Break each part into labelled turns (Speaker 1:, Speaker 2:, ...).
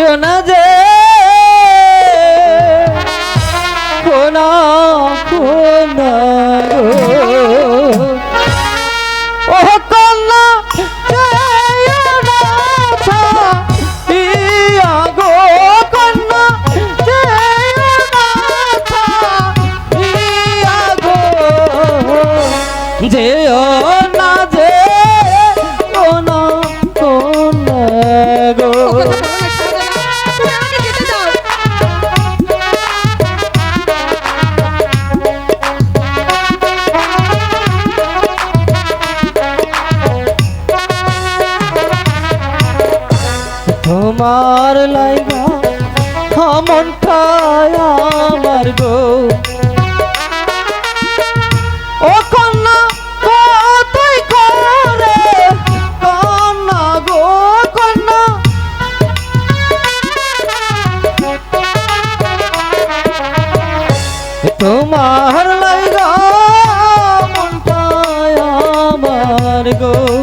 Speaker 1: না যে কোনা কোনা ও কন্যা যেও না যে কোনা কোনা গো। তোমার লাইগা মনটায় আমার গো ও কন্যা কতই করে, কন্যা গো কন্যা। তোমার লাইগা মনটায় আমার গো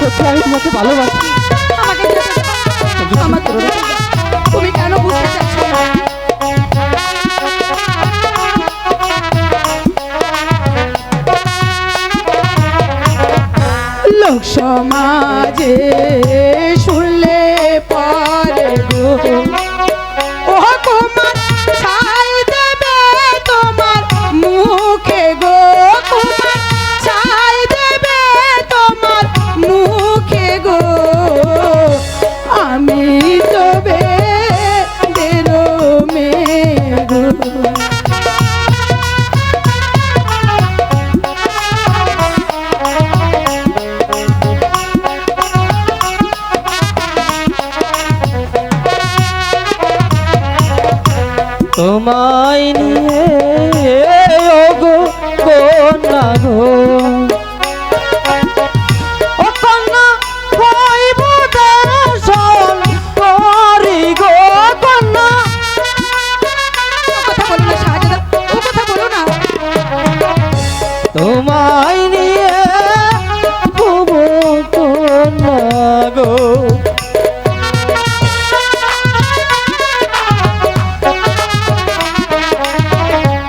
Speaker 1: সত্যি আমি তোমাকে ভালোবাসি।
Speaker 2: আমাকে। তুমি কেন সমাজে শুনলে
Speaker 1: তোমায় নিয়ে ওগো কন্যা গো। ও কন্যা হইব দর্শন করি গো।